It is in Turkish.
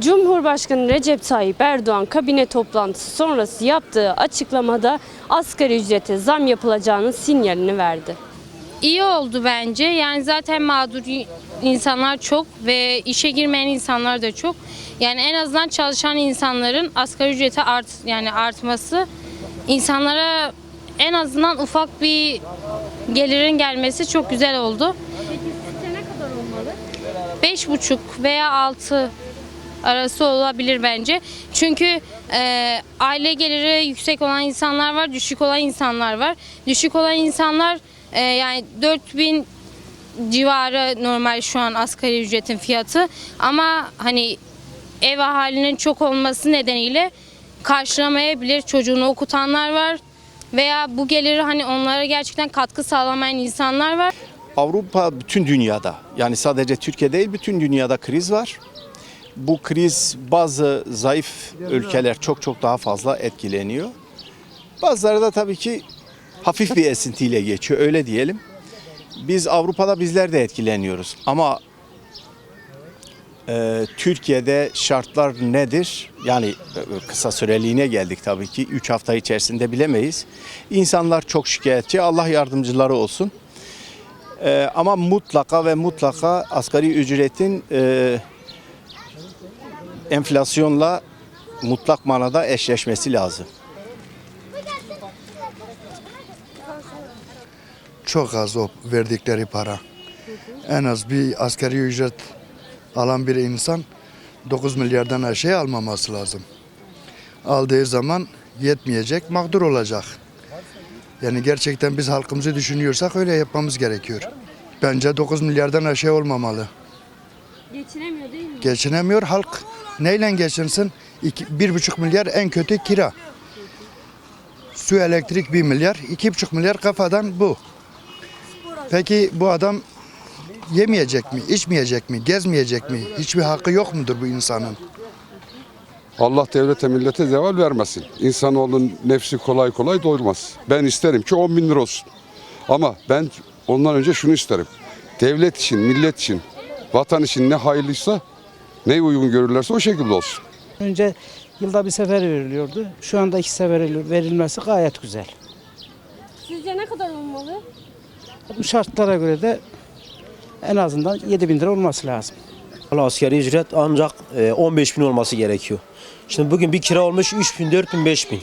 Cumhurbaşkanı Recep Tayyip Erdoğan kabine toplantısı sonrası yaptığı açıklamada asgari ücrete zam yapılacağının sinyalini verdi. İyi oldu bence. Yani zaten mağdur insanlar çok ve işe girmeyen insanlar da çok. Yani en azından çalışan insanların asgari ücrete art yani artması insanlara en azından ufak bir gelirin gelmesi çok güzel oldu. Peki sizce ne kadar olmalı? Beş buçuk veya altı arası olabilir bence. Çünkü e, aile geliri yüksek olan insanlar var, düşük olan insanlar var. Düşük olan insanlar e, yani 4000 civarı normal şu an asgari ücretin fiyatı. Ama hani ev ahalinin çok olması nedeniyle karşılamayabilir. Çocuğunu okutanlar var veya bu geliri hani onlara gerçekten katkı sağlamayan insanlar var. Avrupa bütün dünyada yani sadece Türkiye değil bütün dünyada kriz var. Bu kriz bazı zayıf ülkeler çok çok daha fazla etkileniyor. Bazıları da tabii ki hafif bir esintiyle geçiyor öyle diyelim. Biz Avrupa'da bizler de etkileniyoruz ama e, Türkiye'de şartlar nedir? Yani e, kısa süreliğine geldik tabii ki. 3 hafta içerisinde bilemeyiz. İnsanlar çok şikayetçi. Allah yardımcıları olsun. Ee, ama mutlaka ve mutlaka asgari ücretin e, enflasyonla mutlak manada eşleşmesi lazım. Çok az o verdikleri para. En az bir asgari ücret alan bir insan 9 milyardan aşağı almaması lazım. Aldığı zaman yetmeyecek, mağdur olacak. Yani gerçekten biz halkımızı düşünüyorsak öyle yapmamız gerekiyor. Bence 9 milyardan aşağı olmamalı. Geçinemiyor değil mi? Geçinemiyor halk. Neyle geçinsin? İki, bir buçuk milyar en kötü kira. Su elektrik bir milyar, iki buçuk milyar kafadan bu. Peki bu adam yemeyecek mi, içmeyecek mi, gezmeyecek mi? Hiçbir hakkı yok mudur bu insanın? Allah devlete millete zeval vermesin. İnsanoğlunun nefsi kolay kolay doyurmaz. Ben isterim ki 10 bin lira olsun. Ama ben ondan önce şunu isterim. Devlet için, millet için, Vatan için ne hayırlıysa, ne uygun görürlerse o şekilde olsun. Önce yılda bir sefer veriliyordu. Şu anda iki sefer verilmesi gayet güzel. Sizce ne kadar olmalı? Bu şartlara göre de en azından 7 bin lira olması lazım. Valla askeri ücret ancak e, 15 bin olması gerekiyor. Şimdi bugün bir kira olmuş 3 bin, 4 bin, 5 bin.